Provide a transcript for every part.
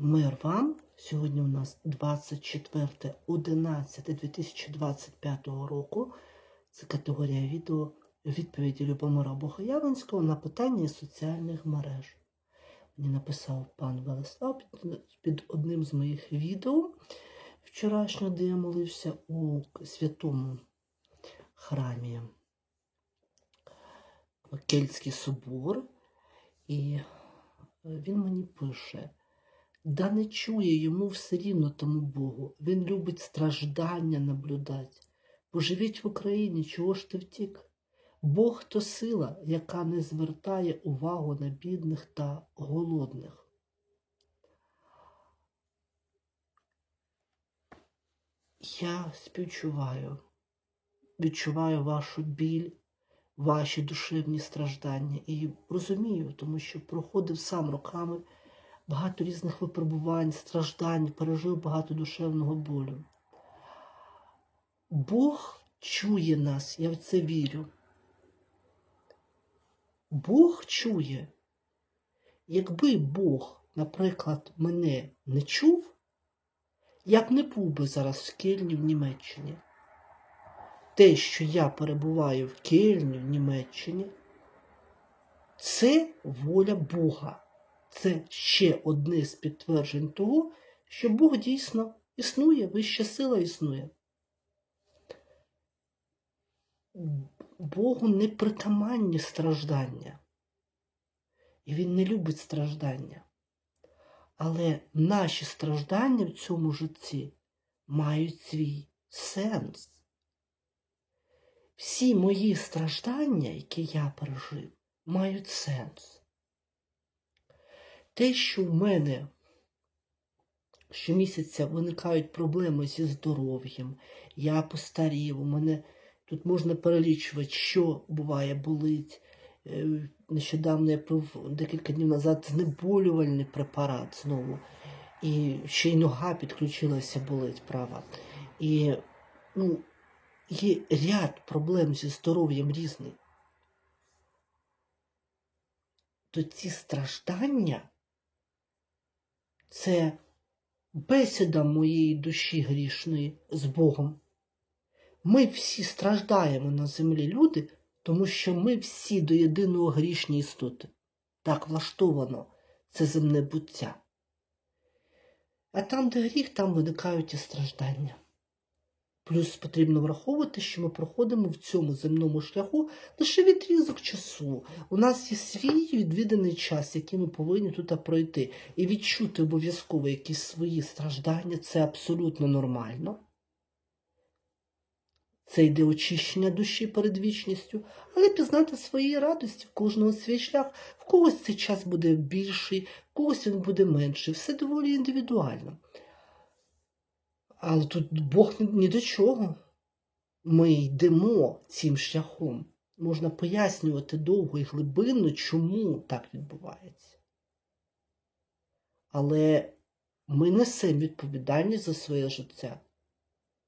Мир вам. Сьогодні у нас 24.11.2025 року. Це категорія відео відповіді Любомира Богоявленського на питання соціальних мереж. Мені написав пан Велеслав під, під одним з моїх відео вчорашнього, де я молився у святому храмі Кельтський собор. І він мені пише. Да не чує йому все рівно тому Богу. Він любить страждання наблюдати. Поживіть в Україні, чого ж ти втік? Бог то сила, яка не звертає увагу на бідних та голодних. Я співчуваю, відчуваю вашу біль, ваші душевні страждання і розумію, тому що проходив сам роками багато різних випробувань, страждань, пережив багато душевного болю. Бог чує нас, я в це вірю. Бог чує. Якби Бог, наприклад, мене не чув, я б не був би зараз в Кельні в Німеччині. Те, що я перебуваю в Кельні в Німеччині, це воля Бога. Це ще одне з підтверджень того, що Бог дійсно існує, вища сила існує. Богу не притаманні страждання. І Він не любить страждання. Але наші страждання в цьому житті мають свій сенс. Всі мої страждання, які я пережив, мають сенс. Те, що в мене щомісяця виникають проблеми зі здоров'ям, я постарів, у мене тут можна перелічувати, що буває, болить. Е, Нещодавно я пив декілька днів назад знеболювальний препарат знову. І ще й нога підключилася, болить права. І ну, є ряд проблем зі здоров'ям різний. То ці страждання це бесіда моєї душі грішної з Богом. Ми всі страждаємо на землі люди, тому що ми всі до єдиного грішні істоти. Так влаштовано це земне буття. А там, де гріх, там виникають і страждання. Плюс потрібно враховувати, що ми проходимо в цьому земному шляху лише відрізок часу. У нас є свій відвіданий час, який ми повинні тут пройти. І відчути обов'язково якісь свої страждання це абсолютно нормально. Це йде очищення душі перед вічністю, але пізнати свої радості в кожного свій шлях, в когось цей час буде більший, в когось він буде менший. Все доволі індивідуально. Але тут Бог ні, до чого. Ми йдемо цим шляхом. Можна пояснювати довго і глибинно, чому так відбувається. Але ми несемо відповідальність за своє життя.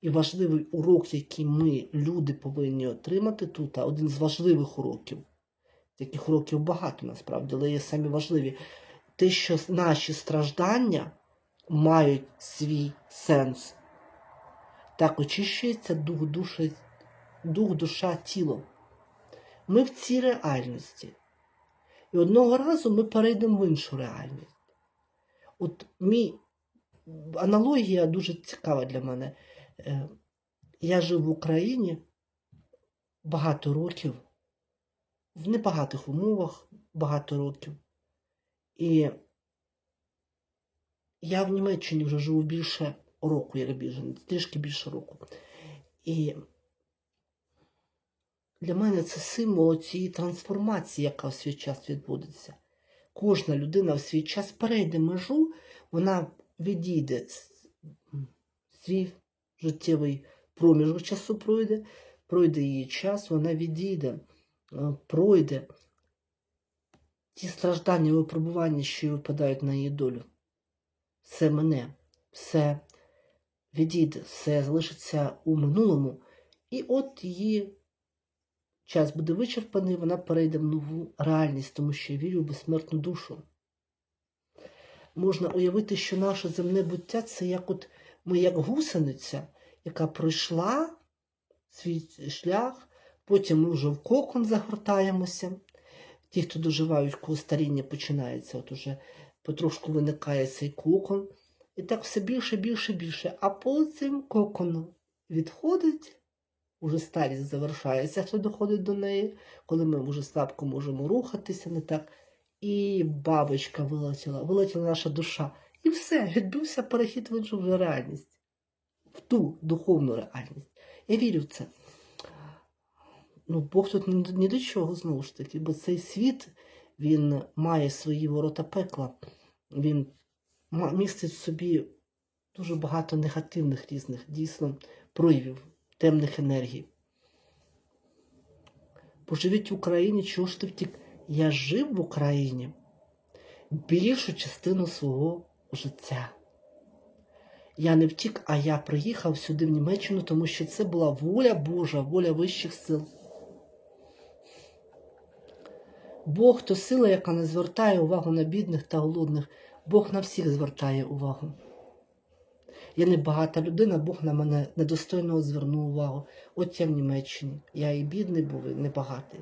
І важливий урок, який ми, люди, повинні отримати тут, один з важливих уроків, таких уроків багато насправді, але є самі важливі, те, що наші страждання мають свій сенс. Так очищується дух, душа, дух, душа, тіло. Ми в цій реальності. І одного разу ми перейдемо в іншу реальність. От мій аналогія дуже цікава для мене. Е, Я жив в Україні багато років, в небагатих умовах багато років. І я в Німеччині вже живу більше року, як біженець, трішки більше року. І для мене це символ цієї трансформації, яка в свій час відбудеться. Кожна людина в свій час перейде межу, вона відійде свій життєвий проміжок часу пройде, пройде її час, вона відійде, пройде ті страждання, випробування, що випадають на її долю. Все мене, все відійде, все залишиться у минулому, і от її час буде вичерпаний, вона перейде в нову реальність, тому що я вірю в безсмертну душу. можна уявити, що наше земне буття це як от ми як гусениця, яка пройшла свій шлях, потім ми вже в кокон загортаємося. Ті, хто доживають, коли старіння починається, от уже потрошку виникає цей кокон. І так все більше, більше, більше. А потім кокон відходить, уже старість завершається, хто доходить до неї, коли ми вже слабко можемо рухатися, не так. І бабочка вилетіла, вилетіла наша душа. І все, відбувся перехід в іншу реальність, в ту духовну реальність. Я вірю в це. Ну, Бог тут ні, до чого знову ж таки, бо цей світ він має свої ворота пекла, він містить в собі дуже багато негативних різних дійсно проявів, темних енергій. Поживіть в Україні, чого ж ти втік? Я жив в Україні більшу частину свого життя. Я не втік, а я приїхав сюди в Німеччину, тому що це була воля Божа, воля вищих сил. Бог то сила, яка не звертає увагу на бідних та голодних. Бог на всіх звертає увагу. Я не багата людина, Бог на мене недостойно звернув увагу. От я в Німеччині. Я і бідний був, і небагатий.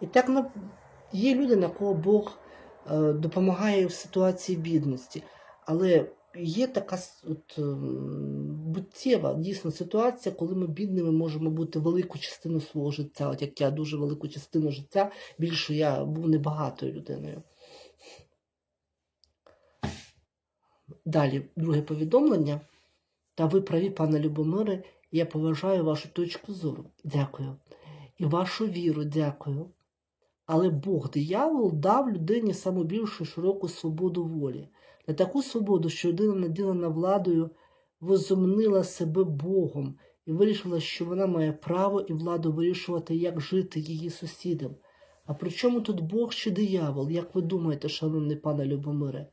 І так є люди, на кого Бог е, допомагає в ситуації бідності. Але є така от, ем, буттєва дійсно ситуація, коли ми бідними можемо бути велику частину свого життя. От як я дуже велику частину життя, більше я був небагатою людиною. Далі, друге повідомлення. Та ви праві, пане Любомире, я поважаю вашу точку зору. Дякую. І вашу віру, дякую. Але Бог, диявол, дав людині саму широку свободу волі. На таку свободу, що людина, наділена владою, возумнила себе Богом і вирішила, що вона має право і владу вирішувати, як жити її сусідам. А при чому тут Бог чи диявол, як ви думаєте, шановний пане Любомире?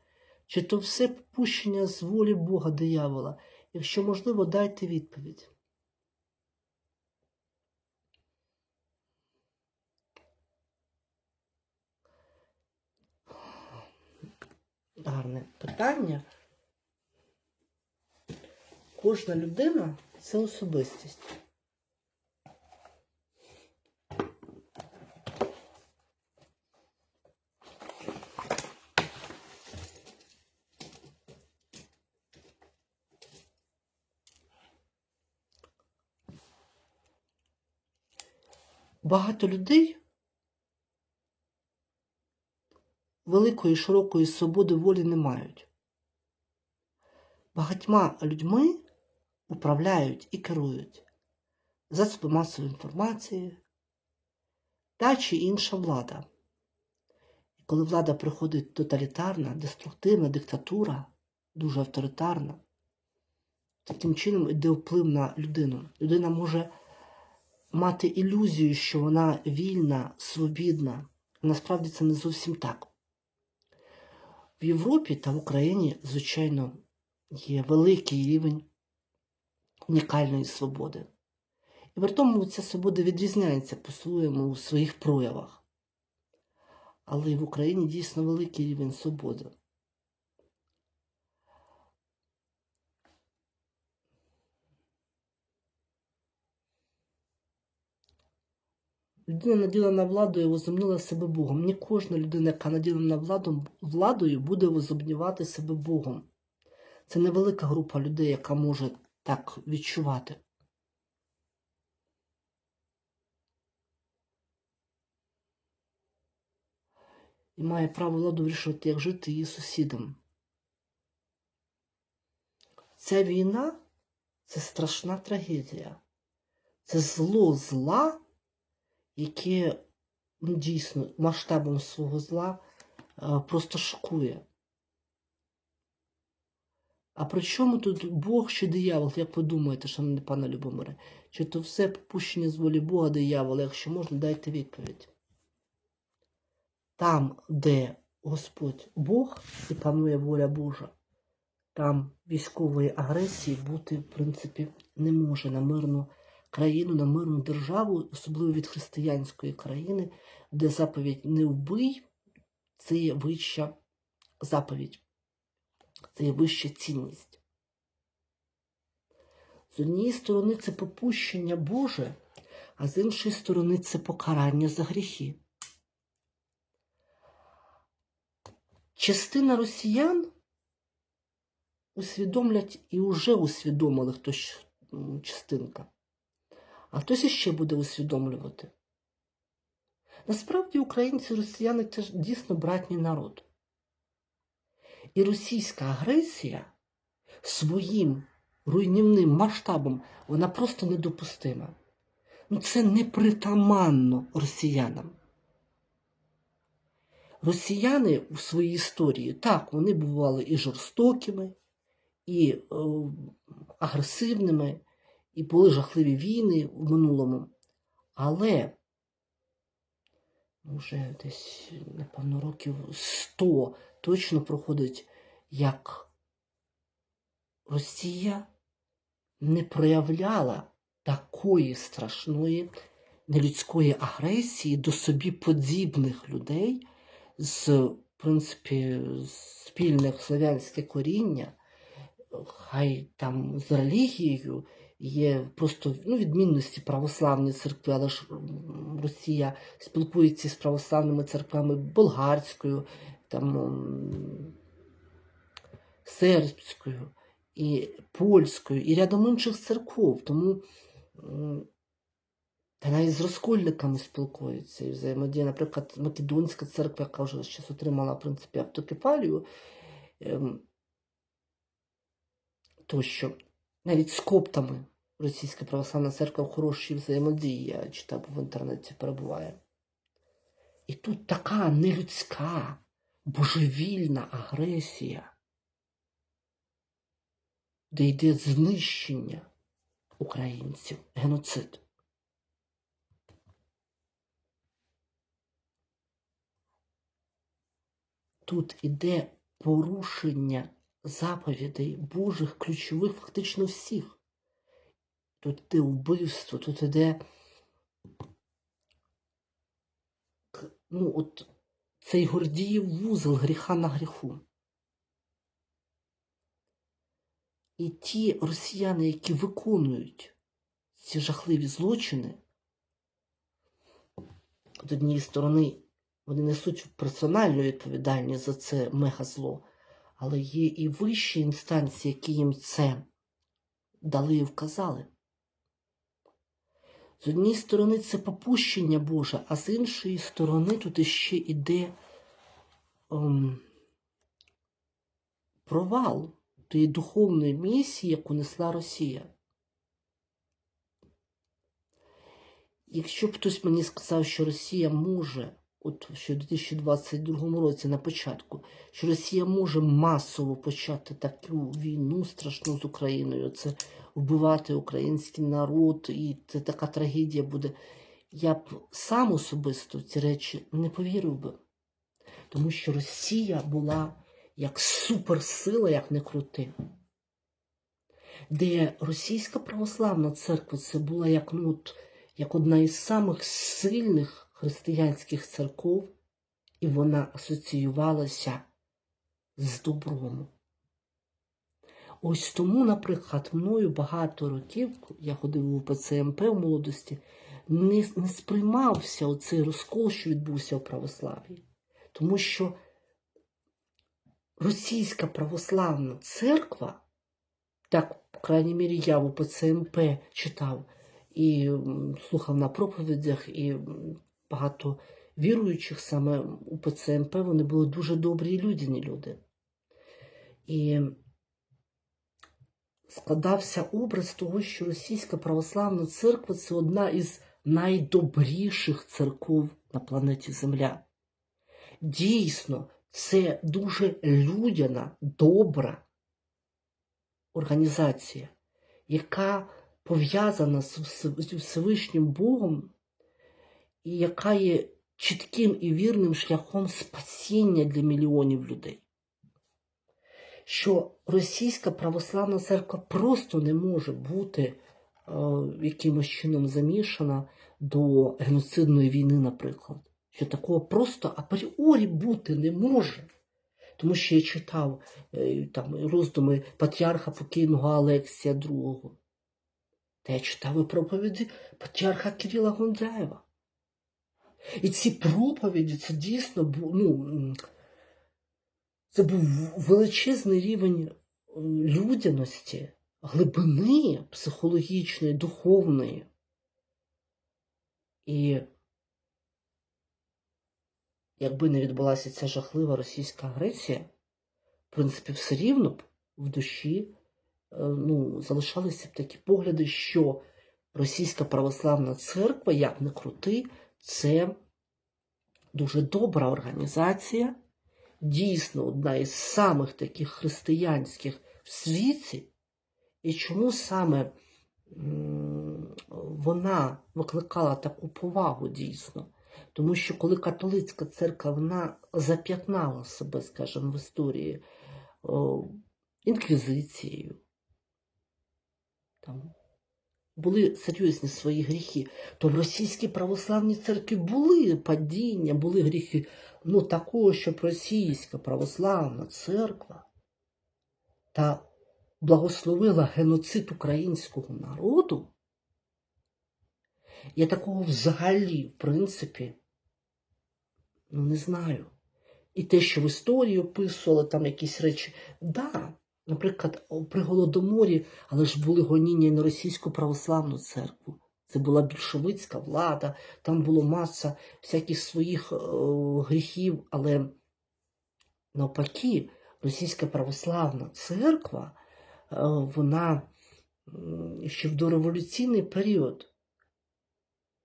Чи то все попущення з волі Бога диявола? Якщо можливо, дайте відповідь. Гарне питання. Кожна людина це особистість. Багато людей великої широкої свободи волі не мають. Багатьма людьми управляють і керують засоби масової інформації та чи інша влада. І коли влада приходить тоталітарна, деструктивна диктатура, дуже авторитарна, таким чином йде вплив на людину. Людина може мати ілюзію, що вона вільна, свобідна. Насправді це не зовсім так. В Європі та в Україні, звичайно, є великий рівень унікальної свободи. І при тому ця свобода відрізняється по-своєму у своїх проявах. Але і в Україні дійсно великий рівень свободи. Людина наділена владою возомнила себе Богом. Не кожна людина, яка наділена владом, владою, буде возомнювати себе Богом. Це невелика група людей, яка може так відчувати. І має право владу вирішувати, як жити її сусідам. Ця війна це страшна трагедія. Це зло зла, яке ну, дійсно масштабом свого зла е, просто шокує. А при чому тут Бог чи диявол, як ви думаєте, шановний пане Любомире? Чи то все попущення з волі Бога диявола? Якщо можна, дайте відповідь. Там, де Господь Бог і панує воля Божа, там військової агресії бути, в принципі, не може на мирну країну, на мирну державу, особливо від християнської країни, де заповідь не вбий, це є вища заповідь. Це є вища цінність. З однієї сторони, це попущення Боже, а з іншої сторони, це покарання за гріхи. Частина росіян усвідомлять і вже усвідомили хтось частинка, а хтось іще буде усвідомлювати. Насправді українці і росіяни це ж дійсно братній народ. І російська агресія своїм руйнівним масштабом вона просто недопустима. Ну, це непритаманно росіянам. Росіяни у своїй історії, так, вони бували і жорстокими, і е, агресивними, і були жахливі війни в минулому. Але вже десь, напевно, років 100 точно проходить, як Росія не проявляла такої страшної нелюдської агресії до собі подібних людей з, в принципі, спільних слов'янське коріння, хай там з релігією є просто ну, відмінності православної церкви, але ж Росія спілкується з православними церквами болгарською, там, сербською, і польською, і рядом інших церков. Тому та навіть з розкольниками спілкуються і взаємодія. Наприклад, Македонська церква, яка вже зараз отримала в принципі автокефалію, ем, тощо навіть з коптами Російська православна церква в хорошій взаємодії, я читав в інтернеті перебуває. І тут така нелюдська, божевільна агресія, де йде знищення українців, геноцид. Тут іде порушення заповідей Божих ключових фактично всіх. Тут іде вбивство, тут іде ну, от цей Гордіїв вузол гріха на гріху. І ті росіяни, які виконують ці жахливі злочини, з однієї сторони, вони несуть персональну відповідальність за це мегазло, але є і вищі інстанції, які їм це дали і вказали. З однієї сторони, це попущення Боже, а з іншої сторони, тут іще іде ем, провал тієї духовної місії, яку несла Росія. Якщо б хтось мені сказав, що Росія може, от ще в 2022 році на початку, що Росія може масово почати таку війну страшну з Україною, це вбивати український народ, і це така трагедія буде, я б сам особисто ці речі не повірив би. Тому що Росія була як суперсила, як не крути. Де російська православна церква це була як, ну, от, як одна із самих сильних християнських церков, і вона асоціювалася з добром. Ось тому, наприклад, мною багато років, я ходив у ПЦМП в молодості, не, не сприймався оцей розкол, що відбувся в православ'ї. Тому що російська православна церква, так, по крайній мірі, я в ПЦМП читав і слухав на проповідях, і багато віруючих саме у ПЦМП, вони були дуже добрі і людяні люди. І складався образ того, що Російська православна церква це одна із найдобріших церков на планеті Земля. Дійсно, це дуже людяна, добра організація, яка пов'язана з Вс- Всевишнім Богом і яка є чітким і вірним шляхом спасіння для мільйонів людей. Що російська православна церква просто не може бути е, якимось чином замішана до геноцидної війни, наприклад. Що такого просто апріорі бути не може. Тому що я читав е, там роздуми патріарха покійного Алексія II. Та я читав і проповіді патріарха Кирила Гундяєва. І ці проповіді це дійсно ну, це був величезний рівень е, людяності, глибини психологічної, духовної. І якби не відбулася ця жахлива російська агресія, в принципі, все рівно б в душі е, ну, залишалися б такі погляди, що Російська православна церква, як не крути, це дуже добра організація, дійсно одна із самих таких християнських в світі. І чому саме вона викликала таку повагу дійсно? Тому що коли католицька церква вона зап'ятнала себе, скажімо, в історії інквізицією, там були серйозні свої гріхи, то в російській православній церкві були падіння, були гріхи. Ну такого, щоб російська православна церква та благословила геноцид українського народу, я такого взагалі, в принципі, ну не знаю. І те, що в історії описували там якісь речі, да, наприклад, при Голодоморі, але ж були гоніння і на російську православну церкву. Це була більшовицька влада, там було маса всяких своїх е, гріхів, але навпаки, російська православна церква, е, вона ще в дореволюційний період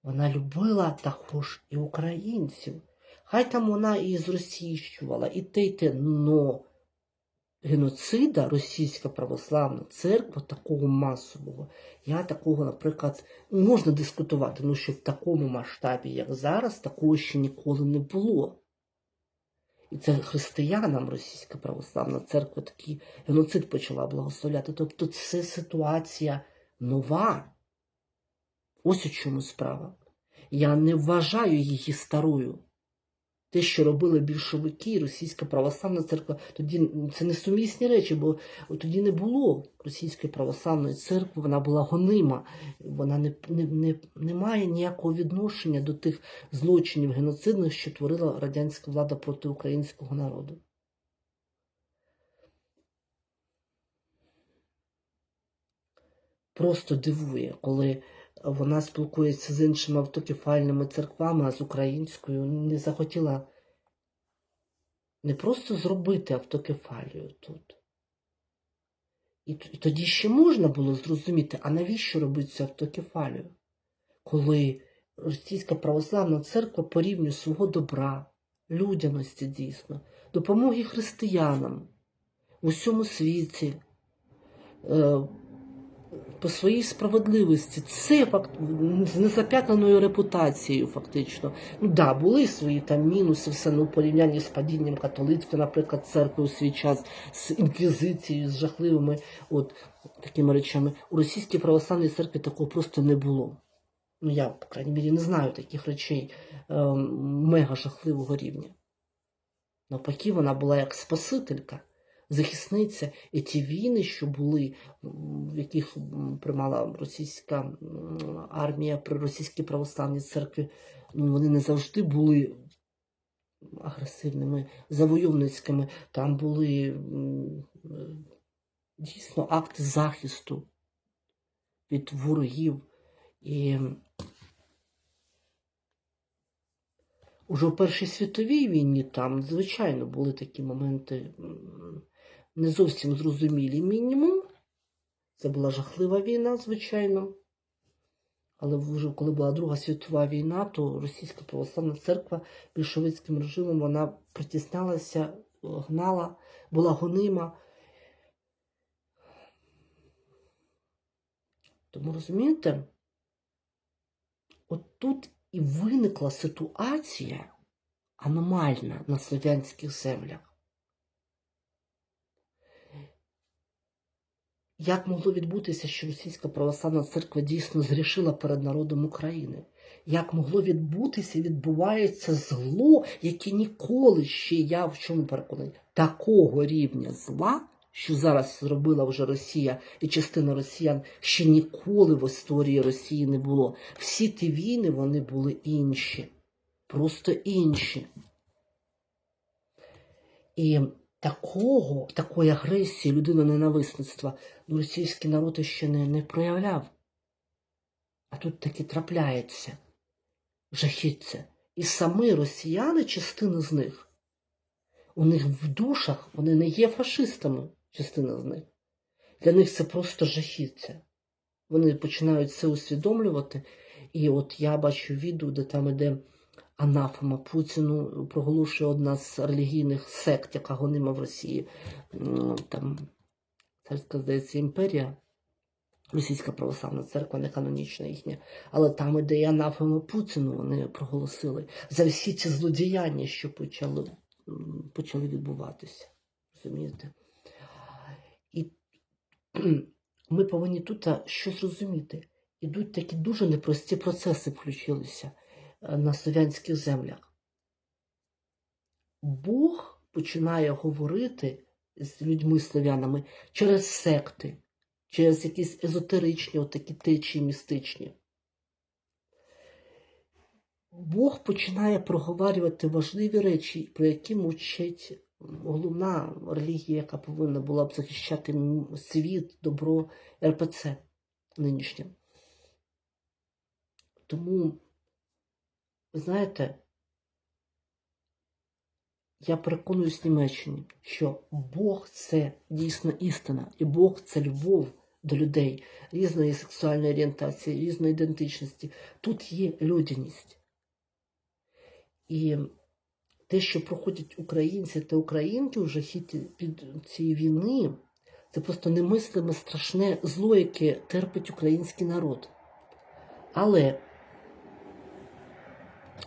вона любила також і українців. Хай там вона і зросійщувала, і те, й те, но геноцида російська православна церква такого масового, я такого, наприклад, можна дискутувати, ну що в такому масштабі, як зараз, такого ще ніколи не було. І це християнам російська православна церква такий геноцид почала благословляти. Тобто це ситуація нова. Ось у чому справа. Я не вважаю її старою. Те, що робили більшовики, російська православна церква, тоді це не сумісні речі, бо тоді не було російської православної церкви, вона була гонима, вона не, не, не, не має ніякого відношення до тих злочинів геноцидних, що творила радянська влада проти українського народу. Просто дивує, коли вона спілкується з іншими автокефальними церквами, а з українською не захотіла не просто зробити автокефалію тут. І, тоді ще можна було зрозуміти, а навіщо робити цю автокефалію? Коли Російська православна церква по рівню свого добра, людяності дійсно, допомоги християнам в усьому світі, е, по своїй справедливості. Це факт з незап'ятнаною репутацією, фактично. Ну да, були свої там мінуси, все ну, порівнянні з падінням католицької, наприклад, церкви у свій час, з інквізицією, з жахливими от такими речами. У російській православній церкві такого просто не було. Ну, я, по крайній мірі, не знаю таких речей е, мега жахливого рівня. Навпаки, вона була як спасителька захисниця, і ті війни, що були, в яких приймала російська армія при російській православній церкві, ну, вони не завжди були агресивними, завойовницькими. Там були е, дійсно акти захисту від ворогів. І Уже у Першій світовій війні там, звичайно, були такі моменти не зовсім зрозумілі мінімум. Це була жахлива війна, звичайно. Але вже коли була Друга світова війна, то Російська православна церква більшовицьким режимом вона притіснялася, гнала, була гонима. Тому розумієте, от тут і виникла ситуація аномальна на слов'янських землях. Як могло відбутися, що Російська православна церква дійсно зрішила перед народом України? Як могло відбутися, відбувається зло, яке ніколи ще я в чому переконаний, такого рівня зла, що зараз зробила вже Росія і частина росіян, ще ніколи в історії Росії не було. Всі ті війни вони були інші, просто інші. І такого, такої агресії, людиноненависництва ну, російський народ ще не, не проявляв. А тут таки трапляється жахіття. І самі росіяни, частина з них, у них в душах вони не є фашистами, частина з них. Для них це просто жахіття. Вони починають це усвідомлювати. І от я бачу відео, де там іде анафема Путіну, проголошує одна з релігійних сект, яка гонима в Росії. Там, царська, здається, імперія. Російська православна церква, не канонічна їхня, але там іде і анафема Путіну, вони проголосили за всі ці злодіяння, що почали, почали відбуватися. Розумієте? І ми повинні тут щось розуміти. Ідуть такі дуже непрості процеси включилися на слов'янських землях. Бог починає говорити з людьми слов'янами через секти, через якісь езотеричні отакі течії містичні. Бог починає проговорювати важливі речі, про які мовчить головна релігія, яка повинна була б захищати світ, добро РПЦ нинішнє. Тому, ви знаєте, я переконуюсь в Німеччині, що Бог це дійсно істина, і Бог це любов до людей різної сексуальної орієнтації, різної ідентичності. Тут є людяність. І те, що проходять українці та українки в жахіті під цієї війни, це просто немислиме страшне зло, яке терпить український народ. Але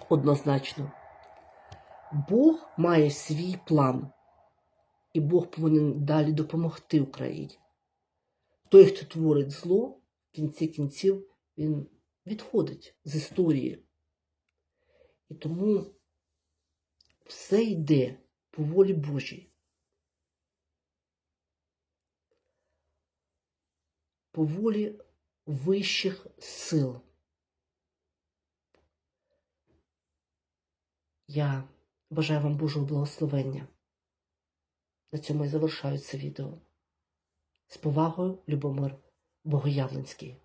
однозначно, Бог має свій план, і Бог повинен далі допомогти Україні. Той, хто творить зло, в кінці кінців, він відходить з історії. І тому все йде по волі Божій. По волі вищих сил. Я бажаю вам Божого благословення. На цьому я завершаю це відео. З повагою, Любомир Богоявленський.